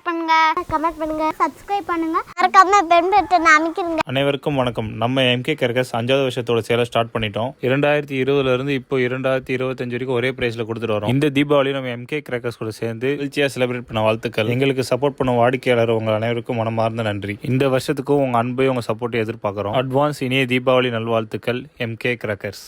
Share பண்ணுங்க. Comment பண்ணுங்க. Subscribe பண்ணுங்க. மறக்காம பெல் பட்டன் அமைக்கிறீங்க அனைவருக்கும் வணக்கம். நம்ம எம்கே கர்கஸ் அஞ்சாவது வருஷத்தோட சேலை ஸ்டார்ட் பண்ணிட்டோம். இரண்டாயிரத்தி இருபதுல இருந்து இப்போ இரண்டாயிரத்தி இருபத்தஞ்சு வரைக்கும் ஒரே பிரைஸ்ல கொடுத்துட்டு வரோம். இந்த தீபாவளி நம்ம எம்கே கே கூட சேர்ந்து மகிழ்ச்சியா செலிப்ரேட் பண்ண வாழ்த்துக்கள். எங்களுக்கு சப்போர்ட் பண்ண வாடிக்கையாளர் உங்க அனைவருக்கும் மனமார்ந்த நன்றி. இந்த வருஷத்துக்கும் உங்க அன்பையும் உங்க சப்போர்ட்டை எதிர்பார்க்கிறோம். அட்வான்ஸ் இனிய தீபாவளி நல்வாழ்த்துக்கள் எம்கே கிரக்கர்ஸ்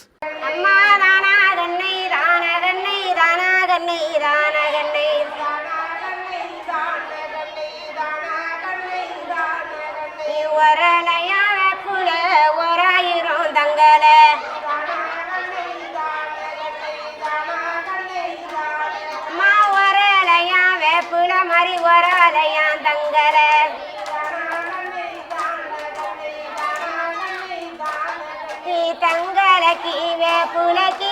ஒரலையா வேப்புல மாதிரி ஒரலையா தங்கல நீ தங்கலக்கி வேப்புலக்கி இறங்கி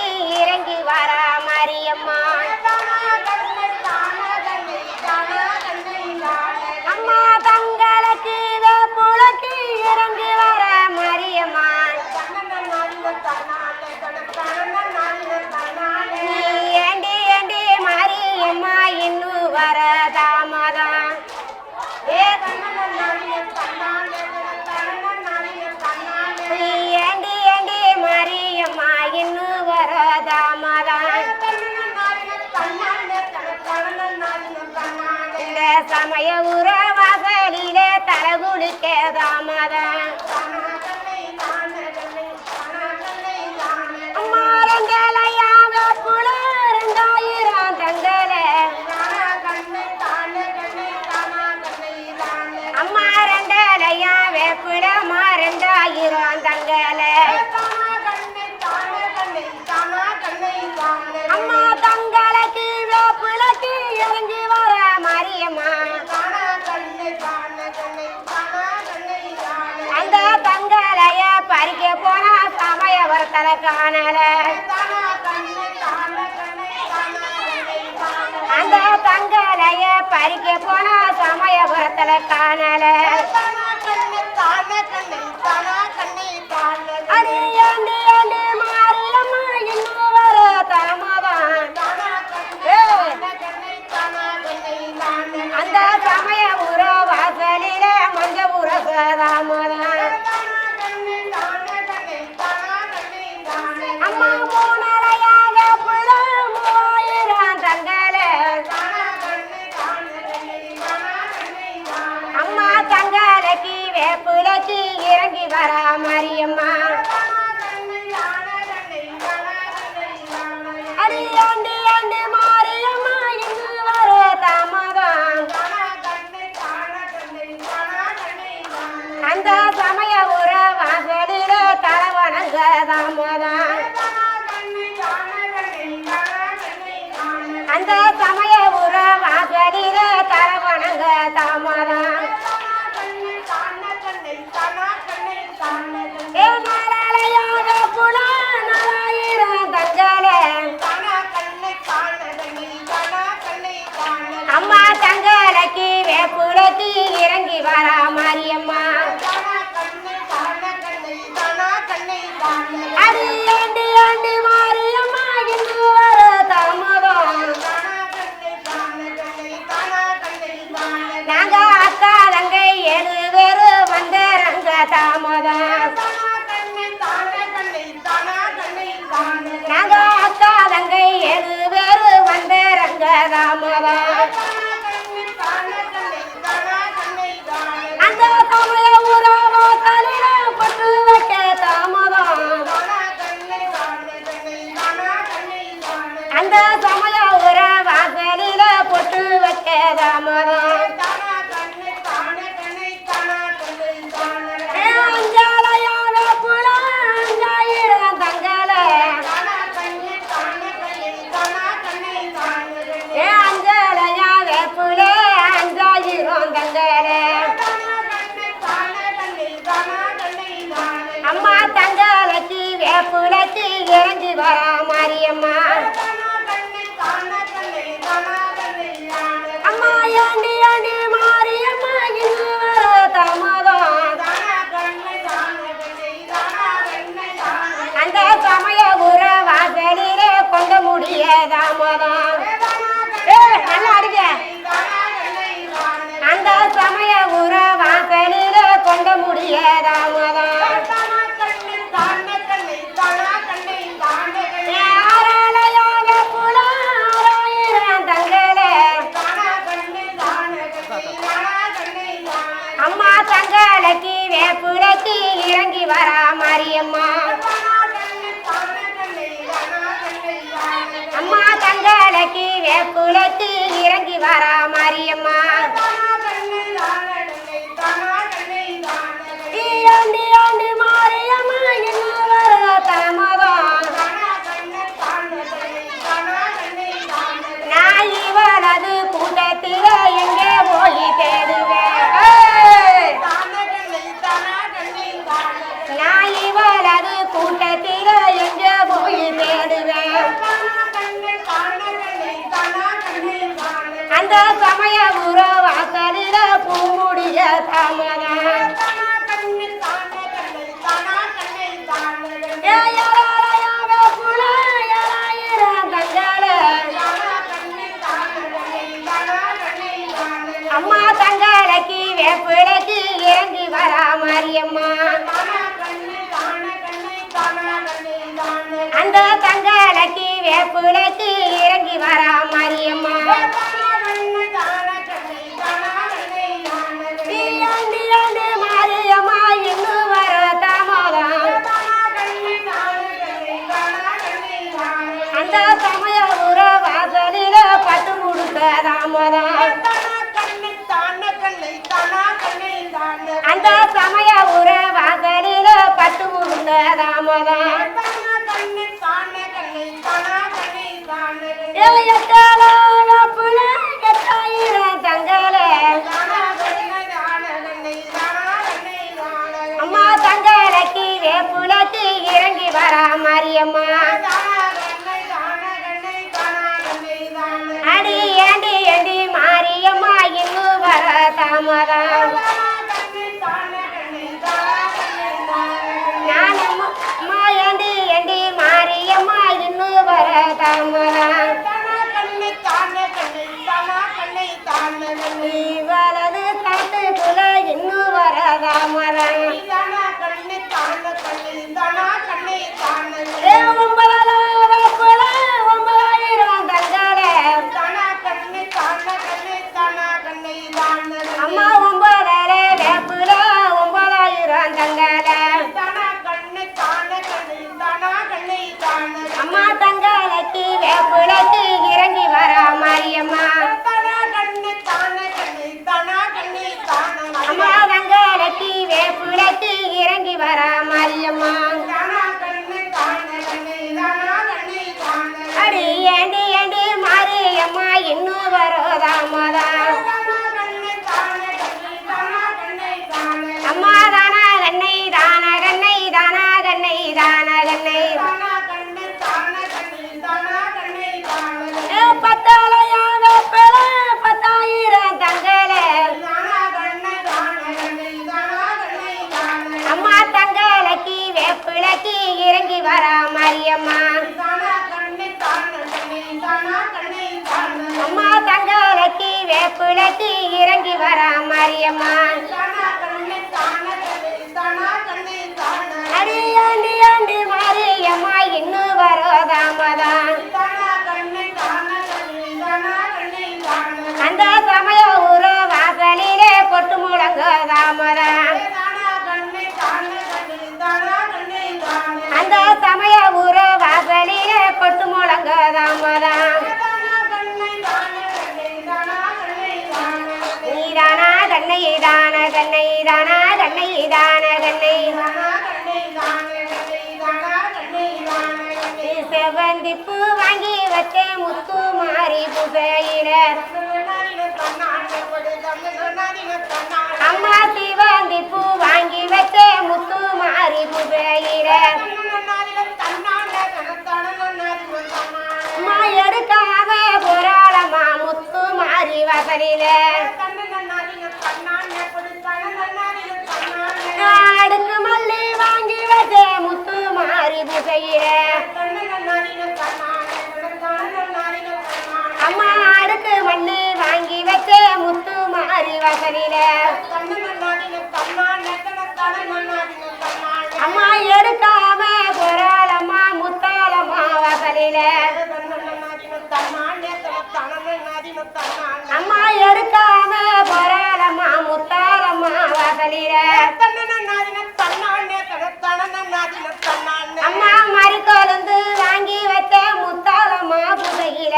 சமய உற வாசலிலே தலகுளிக்க தாமதம் சமயவரத்தல காணல அந்த தங்கலைய பறிக்க போன சமயபுரத்துல காணல. தங்கலக்கி இறங்கி வரா மாரியம்மா. அது ஆண்டு ஆண்டு மாரியம்மா இங்கு வர தாமதம். அந்த சமய உற வாசலில தலவணங்க தாமதம். அந்த சமய வரா மாரியம்மா வரா மாரியம்மா அம்மா ஏண்டி ஏண்டி மாரியம்மா இங்கு வர தாமதம் அந்த சமய உற வாசலிலே கொண்ட முடிய அம்மா தங்கலக்கி வேப்புலக்கி இறங்கி வரா மாரியம்மா. அம்மா தங்கலக்கி வேப்புலக்கி இறங்கி வரா மாரியம்மா. அம்மா தங்கலக்கு வேப்பிலைக்கு இறங்கி வரா மாரியம்மா. அந்த தங்கலக்கு வேப்பிலைக்கு இறங்கி வரா மாரியம்மா ஆண்டி ஆண்டி மாரியம்மா இன்னும் வர தாமதம் அந்த சமய உறவாசலில பட்டு முடுக்க தாமதம் அந்த சமய உறவாசலில பட்டு முடுக்க தாமதம். இறங்கி வரா மாரியம்மா அம்மா தங்கலக்கு வேப்பிலைக்கு இறங்கி வரா மாரியம்மா. அடி ஆண்டி மாரியம்மா இன்னும் வரோதாமதான் அந்த சமய ஊர வாசலிலே பொட்டு முழங்க தாமதான் ராம தாமதான் நீதானா கண்ணை தான கண்ணை தானா கண்ணை தான கண்ணை செவந்தி பூ வாங்கி வச்சே முத்து மாறி புகையிட அம்மா சிவந்தி பூ வாங்கி வச்சே முத்து மாறி புகையிட எடுக்காத எடுக்காம போராளம்மா முத்து மாறி வசலில அடுக்கு மல்லி வாங்கி வச்ச முத்து மாறி திசையில. அம்மா அடுக்கு மல்லி வாங்கி வச்ச முத்து மாறி வசலில அம்மா எடுக்காம போராளம்மா முத்தாளம்மா வசலில வாசலில அம்மா மறுக்கொழுந்து வாங்கி வச்ச முத்தாளம்மா புகையில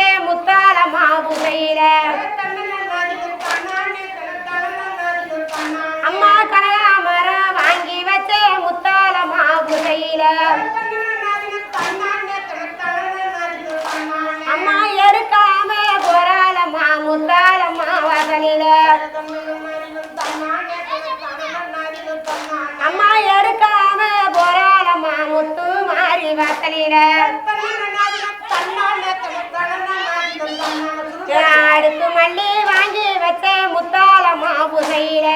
வாங்கி வச்ச முத்தாளம்மா புகையில அம்மா கனகாமரம் வாங்கி வச்ச முத்தாளம்மா புகையில அம்மா எடுக்காம போறாளம்மா முத்தாளம்மா வாசலில அம்மா எடுக்காம போறாளம்மா முத்து மாறி வசலில புகையில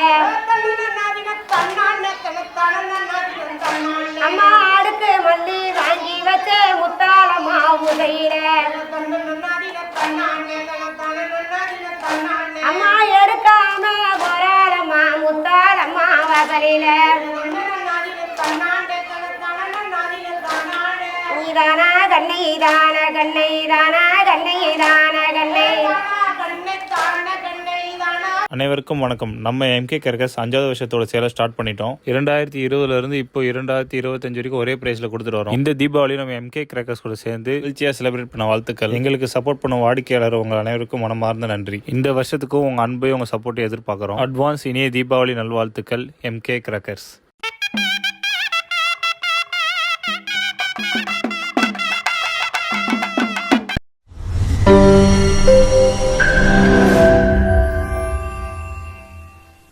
அம்மா அடுக்கு மல்லி வாங்கி வச்ச முத்தாளம்மா புகையில அம்மா எடுக்காம போறாளம்மா முத்தாளம்மா வாசலில நீதானா கண்ணை தான கண்ணை தானா கண்ணை தான கண்ணை அனைவருக்கும் வணக்கம். நம்ம எம்கே கர்கஸ் அஞ்சாவது வருஷத்தோட சேலை ஸ்டார்ட் பண்ணிட்டோம். இரண்டாயிரத்தி இருபதுல இருந்து இப்போ இரண்டாயிரத்தி இருபத்தஞ்சு வரைக்கும் ஒரே பிரைஸ்ல கொடுத்துட்டு வரோம். இந்த தீபாவளி நம்ம எம்கே கிராக்கர்ஸ் கூட சேர்ந்து மகிழ்ச்சியா செலிப்ரேட் பண்ண வாழ்த்துக்கள். எங்களுக்கு சப்போர்ட் பண்ண வாடிக்கையாளர் உங்க அனைவருக்கும் மனமார்ந்த நன்றி. இந்த வருஷத்துக்கும் உங்க அன்பையும் உங்க சப்போர்ட்டை எதிர்பார்க்கிறோம். அட்வான்ஸ் இனிய தீபாவளி நல்வாழ்த்துக்கள் எம்கே கிராக்கர்ஸ்